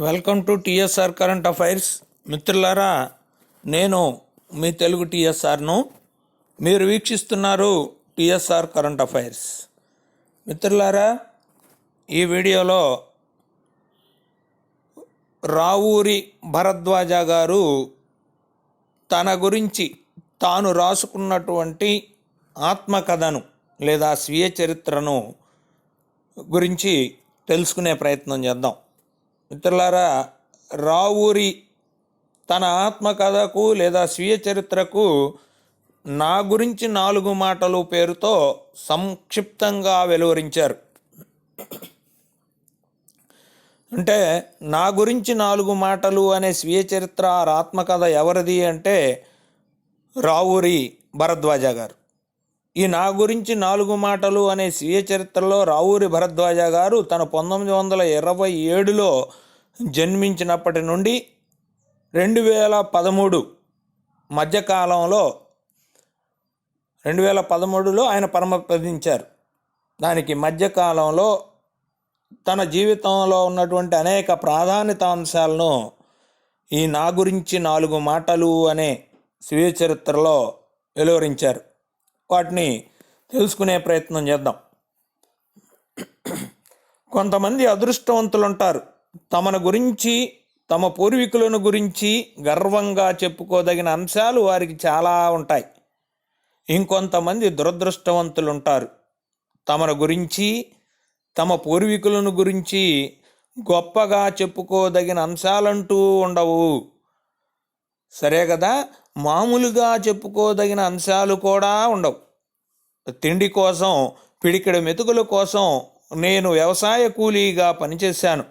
Welcome to TSR current affairs. మిత్రులారా నేను మీ తెలుగు టిఎస్ఆర్ను. మీరు వీక్షిస్తున్నారు టిఎస్ఆర్ కరెంట్ అఫైర్స్. మిత్రులారా ఈ వీడియోలో రావూరి భరద్వాజ గారు తన గురించి తాను రాసుకున్నటువంటి ఆత్మకథను లేదా స్వీయ చరిత్రను గురించి తెలుసుకునే ప్రయత్నం చేద్దాం. మిత్రులారా రావూరి తన ఆత్మకథకు లేదా స్వీయ చరిత్రకు నా గురించి నాలుగు మాటలు పేరుతో సంక్షిప్తంగా వెలువరించారు. అంటే నా గురించి నాలుగు మాటలు అనే స్వీయ చరిత్ర ఆత్మకథ ఎవరిది అంటే రావూరి భరద్వాజ గారు. ఈ నా గురించి నాలుగు మాటలు అనే స్వీయ చరిత్రలో రావూరి భరద్వాజ గారు తన పంతొమ్మిది వందల ఇరవై ఏడులో జన్మించినప్పటి నుండి రెండు వేల పదమూడు మధ్యకాలంలో రెండు వేల పదమూడులో ఆయన పరమపదించారు దానికి మధ్యకాలంలో తన జీవితంలో ఉన్నటువంటి అనేక ప్రాధాన్యత అంశాలను ఈ నా గురించి నాలుగు మాటలు అనే స్వీయ చరిత్రలో వెలువరించారు. వాటిని తెలుసుకునే ప్రయత్నం చేద్దాం. కొంతమంది అదృష్టవంతులు ఉంటారు తమను గురించి తమ పూర్వీకులను గురించి గర్వంగా చెప్పుకోదగిన అంశాలు వారికి చాలా ఉంటాయి. ఇంకొంతమంది దురదృష్టవంతులు ఉంటారు తమను గురించి తమ పూర్వీకులను గురించి గొప్పగా చెప్పుకోదగిన అంశాలంటూ ఉండవు. సరే కదా? మామూలుగా చెప్పుకోదగిన అంశాలు కూడా ఉండవు. తిండి కోసం పిడికెడు మెతుకుల కోసం నేను వ్యవసాయ కూలీగా పనిచేశాను.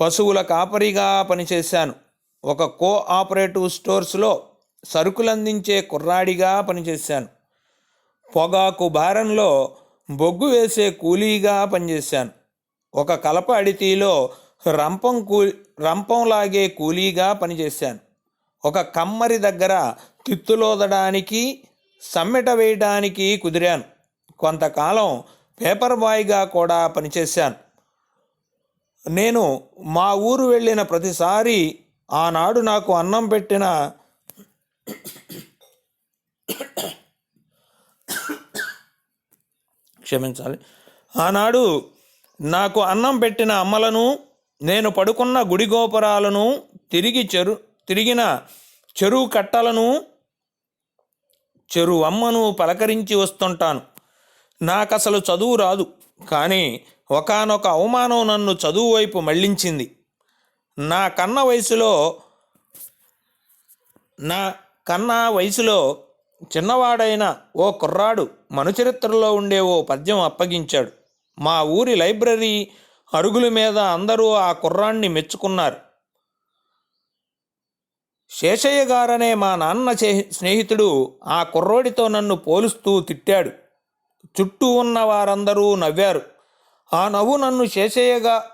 పశువుల కాపరిగా పనిచేశాను. ఒక కో ఆపరేటివ్ స్టోర్స్లో సరుకులందించే కుర్రాడిగా పనిచేశాను. పొగాకు భారంలో బొగ్గు వేసే కూలీగా పనిచేశాను. ఒక కలప అడితీలో రంపం కూ రంపం లాగే కూలీగా పనిచేశాను. ఒక కమ్మరి దగ్గర తిత్తులోదడానికి సమ్మెట వేయడానికి కుదిరాను. కొంతకాలం పేపర్ బాయ్గా కూడా పనిచేశాను. నేను మా ఊరు వెళ్ళిన ప్రతిసారి ఆనాడు నాకు అన్నం పెట్టిన క్షమించాలి. ఆనాడు నాకు అన్నం పెట్టిన అమ్మలను నేను పడుకున్న గుడి గోపురాలను తిరిగి చెరు తిరిగిన చెరువు కట్టలను చెరువు అమ్మను పలకరించి వస్తుంటాను. నాకు అసలు చదువు రాదు కానీ ఒకానొక అవమానం నన్ను చదువు వైపు మళ్ళించింది. నా కన్న వయసులో నా కన్నా వయసులో చిన్నవాడైన ఓ కుర్రాడు మనుచరిత్రలో ఉండే ఓ పద్యం అప్పగించాడు. మా ఊరి లైబ్రరీ అరుగుల మీద అందరూ ఆ కుర్రాన్ని మెచ్చుకున్నారు. శేషయ్య గారనే మా నాన్న స్నేహితుడు ఆ కుర్రోడితో నన్ను పోలుస్తూ తిట్టాడు. చుట్టూ ఉన్న వారందరూ నవ్వారు. ఆ నవ్వు నన్ను శేషయ్యగా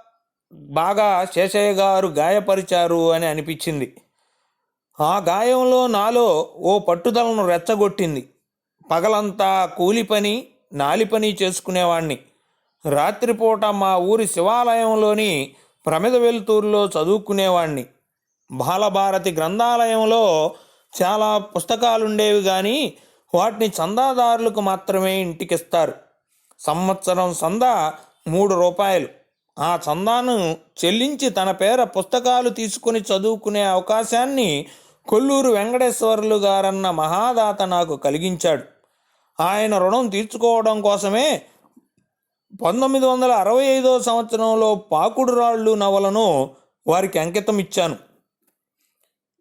బాగా శేషయ్య గారు గాయపరిచారు అని అనిపించింది. ఆ గాయంలో నాలో ఓ పట్టుదలను రెచ్చగొట్టింది. పగలంతా కూలి పని నాలి పని చేసుకునేవాణ్ణి. రాత్రిపూట మా ఊరి శివాలయంలోని ప్రమిద వెలుతూరులో చదువుకునేవాణ్ణి. బాలభారతి గ్రంథాలయంలో చాలా పుస్తకాలుండేవి కానీ వాటిని చందాదారులకు మాత్రమే ఇంటికిస్తారు. సంవత్సరం చందా మూడు రూపాయలు. ఆ చందాను చెల్లించి తన పేర పుస్తకాలు తీసుకుని చదువుకునే అవకాశాన్ని కొల్లూరు వెంకటేశ్వర్లు గారన్న మహాదాత నాకు కలిగించాడు. ఆయన రుణం తీర్చుకోవడం కోసమే పంతొమ్మిది వందల అరవై ఐదో సంవత్సరంలో పాకుడు రాళ్ళు నవలను వారికి అంకితం ఇచ్చాను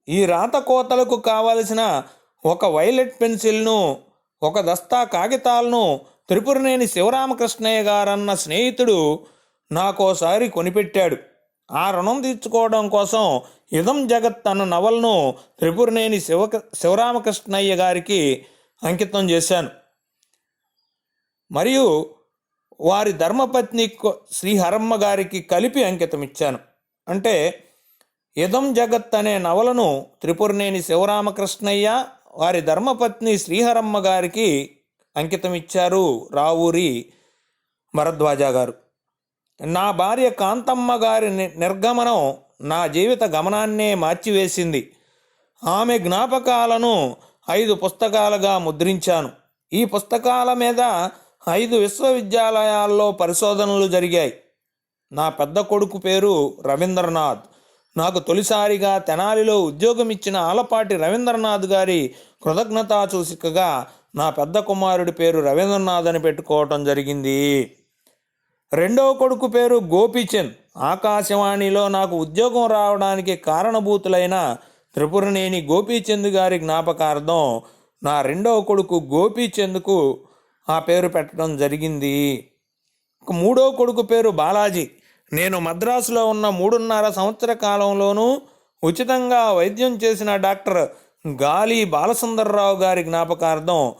ఈ రాత కోతలకు కావలసిన ఒక వైలెట్ పెన్సిల్ను ఒక దస్తా కాగితాలను త్రిపురనేని శివరామకృష్ణయ్య గారన్న స్నేహితుడు నాకోసారి కొనిపెట్టాడు. ఆ రుణం తీర్చుకోవడం కోసం ఇదం జగత్ అన్న నవలను త్రిపురనేని శివ శివరామకృష్ణయ్య గారికి అంకితం చేశాను. మరియు వారి ధర్మపత్ని కొ- శ్రీహరమ్మ గారికి కలిపి అంకితం ఇచ్చాను అంటే ఇదం జగత్ అనే నవలను త్రిపురనేని శివరామకృష్ణయ్య వారి ధర్మపత్ని శ్రీహరమ్మ గారికి అంకితం ఇచ్చారు రావూరి భరద్వాజ గారు. నా భార్య కాంతమ్మ గారి ని- నిర్గమనం నా జీవిత గమనాన్నే మార్చివేసింది. ఆమె జ్ఞాపకాలను ఐదు పుస్తకాలుగా ముద్రించాను. ఈ పుస్తకాల మీద ఐదు విశ్వవిద్యాలయాల్లో పరిశోధనలు జరిగాయి. నా పెద్ద కొడుకు పేరు రవీంద్రనాథ్. నాకు తొలిసారిగా తెనాలిలో ఉద్యోగం ఇచ్చిన ఆలపాటి రవీంద్రనాథ్ గారి కృతజ్ఞతా సూచికగా నా పెద్ద కుమారుడి పేరు రవీంద్రనాథ్ అని పెట్టుకోవటం జరిగింది. రెండవ కొడుకు పేరు గోపీచంద్. ఆకాశవాణిలో నాకు ఉద్యోగం రావడానికి కారణభూతులైన త్రిపురనేని గోపీచంద్ గారి జ్ఞాపకార్థం నా రెండవ కొడుకు గోపీచంద్కు ఆ పేరు పెట్టడం జరిగింది. మూడో కొడుకు పేరు బాలాజీ. నేను మద్రాసులో ఉన్న మూడున్నర సంవత్సర కాలంలోనూ ఉచితంగా వైద్యం చేసిన డాక్టర్ గాలి బాలసుందర్రావు గారి జ్ఞాపకార్థం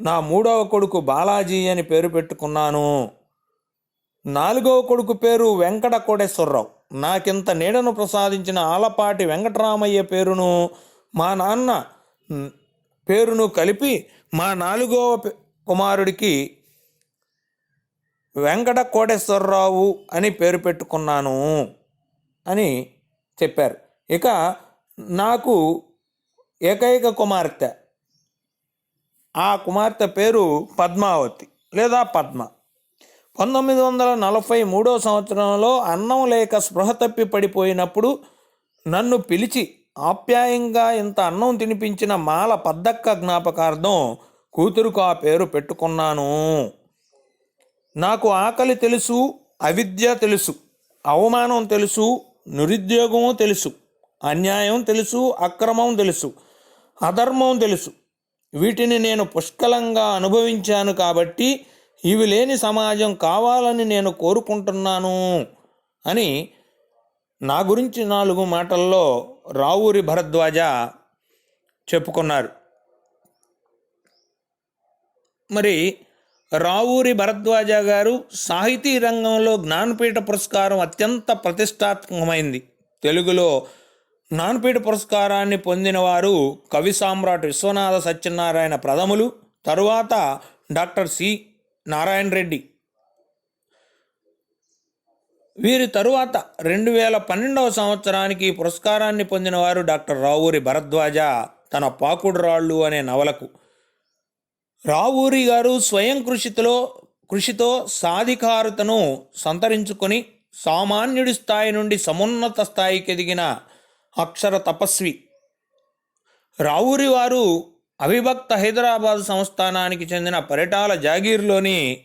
నా మూడవ కొడుకు బాలాజీ అని పేరు పెట్టుకున్నాను. నాలుగవ కొడుకు పేరు వెంకట కోటేశ్వరరావు. నాకింత నీడను ప్రసాదించిన ఆలపాటి వెంకటరామయ్య పేరును మా నాన్న పేరును కలిపి మా నాలుగవ కుమారుడికి వెంకట కోటేశ్వరరావు అని పేరు పెట్టుకున్నాను అని చెప్పారు. ఇక నాకు ఏకైక కుమార్తె. ఆ కుమార్తె పేరు పద్మావతి లేదా పద్మ. పంతొమ్మిది వందల నలభై మూడో సంవత్సరంలో అన్నం లేక స్పృహ తప్పి పడిపోయినప్పుడు నన్ను పిలిచి ఆప్యాయంగా ఇంత అన్నం తినిపించిన మాల పద్దక్క జ్ఞాపకార్థం కూతురుకు ఆ పేరు పెట్టుకున్నాను. నాకు ఆకలి తెలుసు అవిద్య తెలుసు అవమానం తెలుసు నిరుద్యోగము తెలుసు అన్యాయం తెలుసు అక్రమం తెలుసు అధర్మం తెలుసు. వీటిని నేను పుష్కలంగా అనుభవించాను కాబట్టి ఇవి లేని సమాజం కావాలని నేను కోరుకుంటున్నాను అని నా గురించి నాలుగు మాటల్లో రావూరి భరద్వాజ చెప్పుకున్నారు. మరి రావూరి భరద్వాజ గారు సాహితీ రంగంలో జ్ఞానపీఠ పురస్కారం అత్యంత ప్రతిష్టాత్మకమైంది. తెలుగులో జ్ఞానపీఠ పురస్కారాన్ని పొందినవారు కవి సామ్రాట్ విశ్వనాథ సత్యనారాయణ ప్రథములు తరువాత డాక్టర్ సి. నారాయణ రెడ్డి. వీరి తరువాత రెండు వేల పన్నెండవ సంవత్సరానికి పురస్కారాన్ని పొందినవారు డాక్టర్ రావూరి భరద్వాజ తన పాకుడు రాళ్ళు అనే నవలకు. రావూరి గారు స్వయం కృషితో కృషితో సాధికారతను సంతరించుకొని సామాన్యుడి స్థాయి నుండి సమున్నత స్థాయికి ఎదిగిన అక్షర తపస్వి. రావూరి వారు అవిభక్త హైదరాబాద్ సంస్థానానికి చెందిన పరిటాల జాగీర్లోని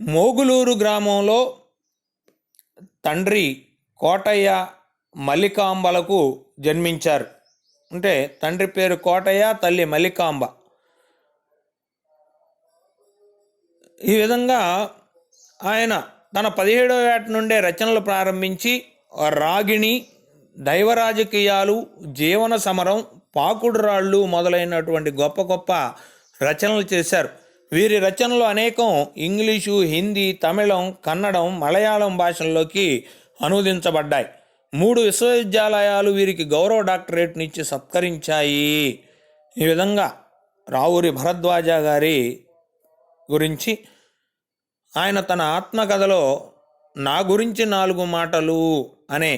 మోగులూరు గ్రామంలో తండ్రి కోటయ్య మల్లికాంబలకు జన్మించారు. అంటే తండ్రి పేరు కోటయ్య తల్లి మల్లికాంబ. ఈ విధంగా ఆయన తన పదిహేడవ ఏట నుండే రచనలు ప్రారంభించి రాగిణి దైవ రాజకీయాలు జీవన సమరం పాకుడు రాళ్ళు మొదలైనటువంటి గొప్ప గొప్ప రచనలు చేశారు. వీరి రచనలు అనేకం ఇంగ్లీషు హిందీ తమిళం కన్నడం మలయాళం భాషల్లోకి అనువదించబడ్డాయి. మూడు విశ్వవిద్యాలయాలు వీరికి గౌరవ డాక్టరేట్నిచ్చి సత్కరించాయి. ఈ విధంగా రావురి భరద్వాజ గారి గురించి ఆయన తన ఆత్మకథలో నా గురించి నాలుగు మాటలు అనే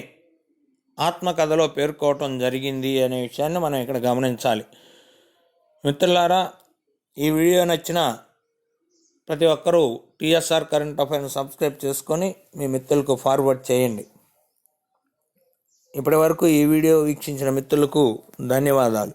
ఆత్మకథలో పేర్కోవటం జరిగింది అనే విషయాన్ని మనం ఇక్కడ గమనించాలి. మిత్రులారా ఈ వీడియో నచ్చిన ప్రతి ఒక్కరూ టీఎస్ఆర్ కరెంట్ అఫైర్స్ సబ్స్క్రైబ్ చేసుకొని మీ మిత్రులకు ఫార్వర్డ్ చేయండి. ఇప్పటి వరకు ఈ వీడియో వీక్షించిన మిత్రులకు ధన్యవాదాలు.